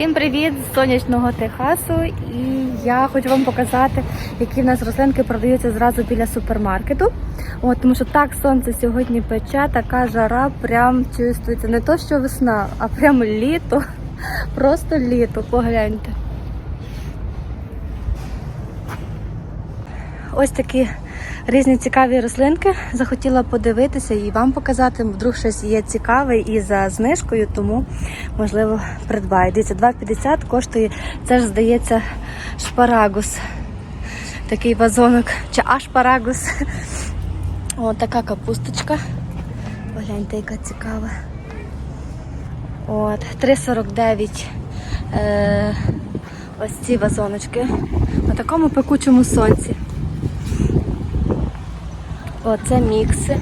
Всім привіт з сонячного Техасу, і я хочу вам показати, які в нас рослинки продаються зразу біля супермаркету. От, тому що так сонце сьогодні пече, така жара прям чувствується. Не то, що весна, а прям літо. Просто літо. Погляньте. Ось такі різні цікаві рослинки. Захотіла подивитися і вам показати. Вдруг щось є цікаве і за знижкою, тому можливо придбаю. Дивіться, 2,50 коштує. Це ж здається шпарагус. Такий вазонок чи ашпарагус. О, така капусточка. Погляньте, яка цікава. От, 3,49 е, ось ці вазоночки. На такому пекучому сонці. Оце мікси.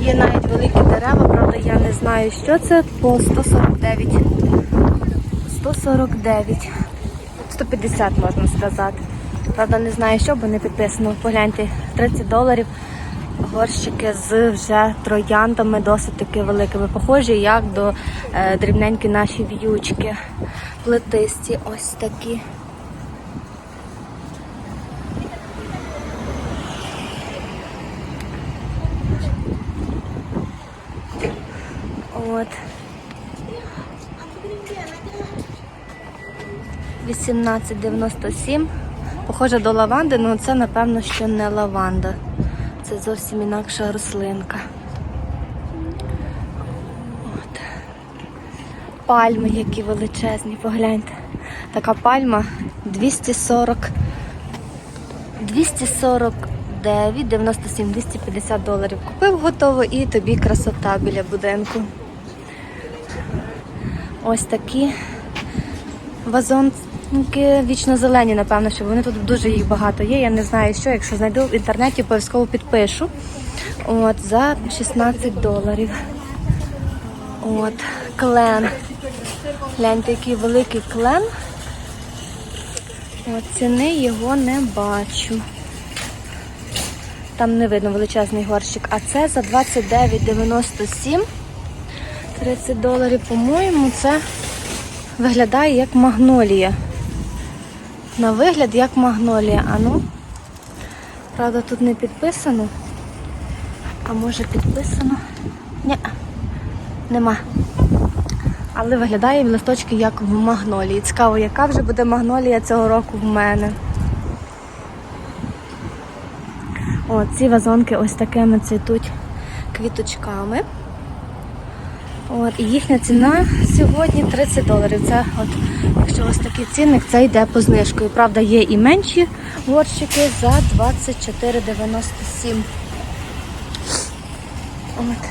Є навіть великі дерева, правда, я не знаю, що це по 149. 149. 150 можна сказати. Правда, не знаю, що, бо не підписано. Погляньте, 30 доларів. Горщики з вже трояндами досить таки великими. Похожі як до е, дрібненькі наші в'ючки. Плетисті ось такі. От. 18,97. Похоже до лаванди, але це напевно, що не лаванда. Це зовсім інакша рослинка. От. Пальми, які величезні, погляньте. Така пальма 240 249, 97, 250 доларів. Купив готово і тобі красота біля будинку. Ось такі вазонки вічно-зелені, напевно, що вони тут дуже їх багато є. Я не знаю, що, якщо знайду в інтернеті, обов'язково підпишу. От, за 16 доларів. От, клен. Гляньте, який великий клен. От, ціни його не бачу. Там не видно величезний горщик. А це за 29,97. 30 доларів, по-моєму, це виглядає як магнолія. На вигляд як магнолія. А ну, правда, тут не підписано. А може підписано? Ні, нема. Але виглядає в листочки як в магнолії. Цікаво, яка вже буде магнолія цього року в мене. О, ці вазонки ось такими цвітуть квіточками. От, і їхня ціна сьогодні 30 доларів. Це от, якщо ось такий цінник, це йде по знижкою. Правда, є і менші горщики за 24,97. От.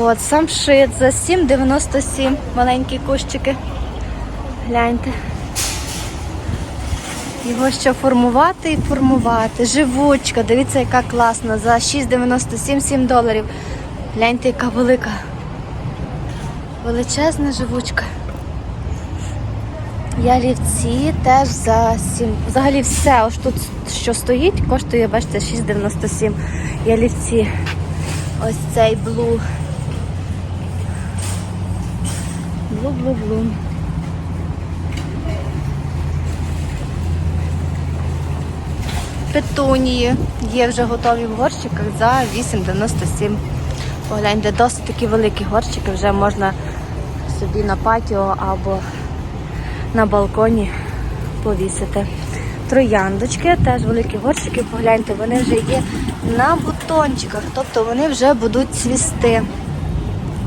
От, сам шит за 7,97. Маленькі кущики. Гляньте. Його ще формувати і формувати. Живучка, дивіться, яка класна. За 6,97 7 доларів. Гляньте, яка велика. Величезна живучка. Ялівці теж за 7. Взагалі все, ось тут, що стоїть, коштує, бачите, 6,97. Ялівці. Ось цей блу. Блу-блу-блу. Петунії є вже готові в горщиках за 8,97. Погляньте, досить такі великі горщики, вже можна собі на патіо або на балконі повісити. Трояндочки, теж великі горщики, погляньте, вони вже є на бутончиках, тобто вони вже будуть цвісти.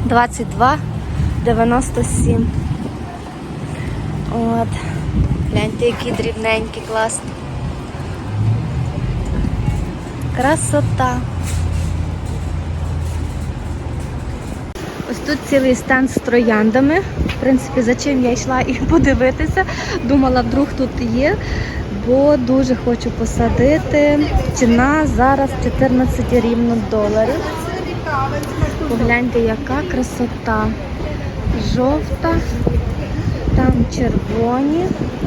22,97. От. Гляньте, які дрібненькі, класні. Красота. Ось тут цілий стенд з трояндами. В принципі, за чим я йшла і подивитися. Думала, вдруг тут є, бо дуже хочу посадити. Ціна зараз 14 рівно доларів. Погляньте, яка красота. Жовта, там червоні,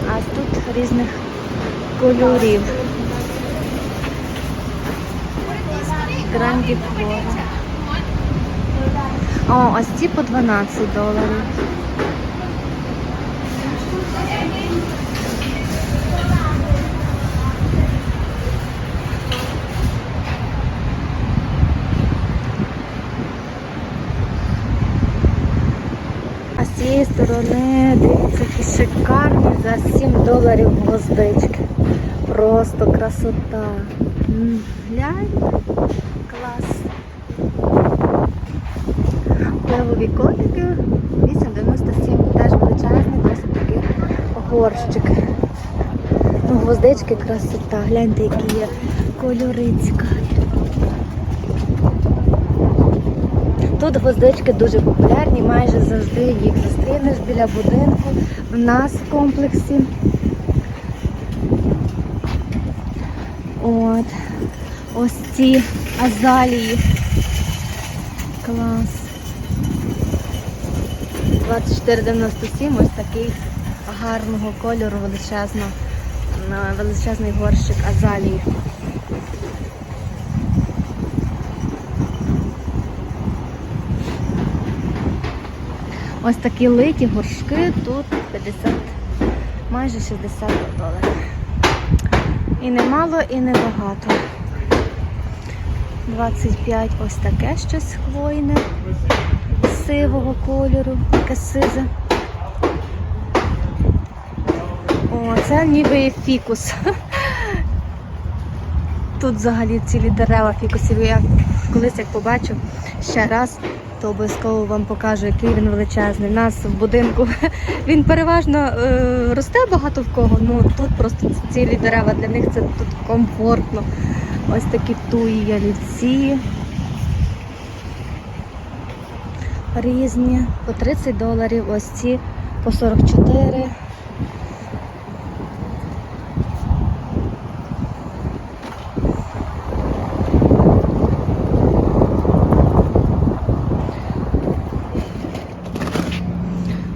а тут різних кольорів. Гранді флора. О, ось ці по 12 доларів. А з цієї сторони, дивіться, які шикарні за 7 доларів гвоздички. Просто красота. Глянь, клас. Левові котики 8,97. Теж величезний, досить такий горщик. Ну, гвоздички красота. Гляньте, які є кольори цікаві. Тут гвоздички дуже популярні, майже завжди їх зустрінеш біля будинку. В нас в комплексі. От. Ось ці азалії. Клас. 24,97 ось такий гарного кольору величезно, величезний горщик азалії. Ось такі литі горшки, тут 50, майже 60 доларів. І немало, і небагато. 25 ось таке щось хвойне, сивого кольору, таке сизе. О, це ніби фікус. Тут взагалі цілі дерева фікусів. Я колись як побачу ще раз, то обов'язково вам покажу, який він величезний. У нас в будинку він переважно е, росте багато в кого. Ну тут просто цілі дерева для них це тут комфортно. Ось такі туї ялівці. Різні. По 30 доларів, ось ці по 44.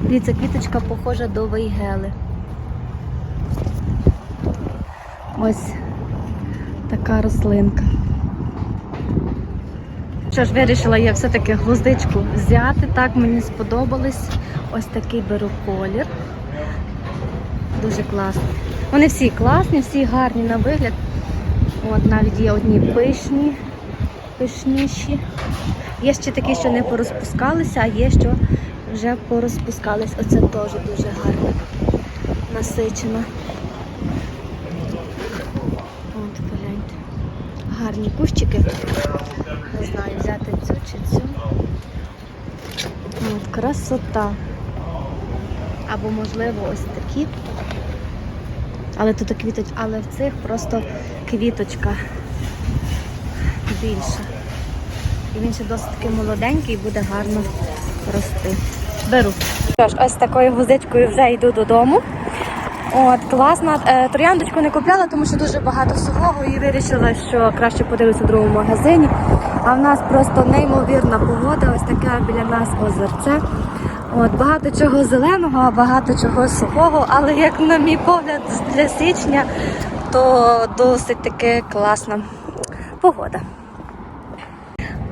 Дивіться, квіточка похожа до вейгели. Ось така рослинка. Що ж, вирішила я все-таки гвоздичку взяти. Так мені сподобались. Ось такий беру колір. Дуже класно. Вони всі класні, всі гарні на вигляд. От навіть є одні пишні, пишніші. Є ще такі, що не порозпускалися, а є, що вже порозпускались. Оце теж дуже гарно насичено. От, погляньте. Гарні кущики. Не знаю, взяти цю чи цю. От, красота. Або, можливо, ось такі. Але тут квіточка, але в цих просто квіточка більша. І він ще досить таки молоденький і буде гарно рости. Беру. Що ж, ось такою гузичкою вже йду додому. От, класно. Е, Трояндочку не купляла, тому що дуже багато сухого і вирішила, що краще подивитися в другому магазині. А в нас просто неймовірна погода, ось таке біля нас озерце. От, багато чого зеленого, багато чого сухого, але як на мій погляд, для січня, то досить таки класна погода.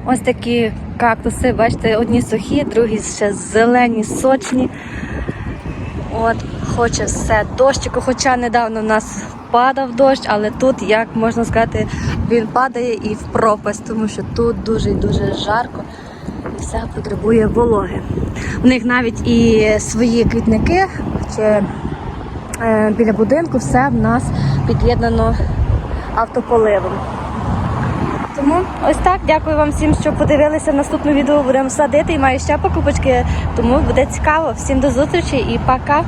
Ось такі кактуси, бачите, одні сухі, другі ще зелені, сочні. От, хоче все дощику, хоча недавно в нас падав дощ, але тут, як можна сказати, він падає і в пропасть, тому що тут дуже і дуже жарко і все потребує вологи. У них навіть і свої квітники чи е, біля будинку все в нас під'єднано автополивом. Тому ось так. Дякую вам всім, що подивилися. Наступне відео будемо садити і маю ще покупочки, тому буде цікаво. Всім до зустрічі і пока.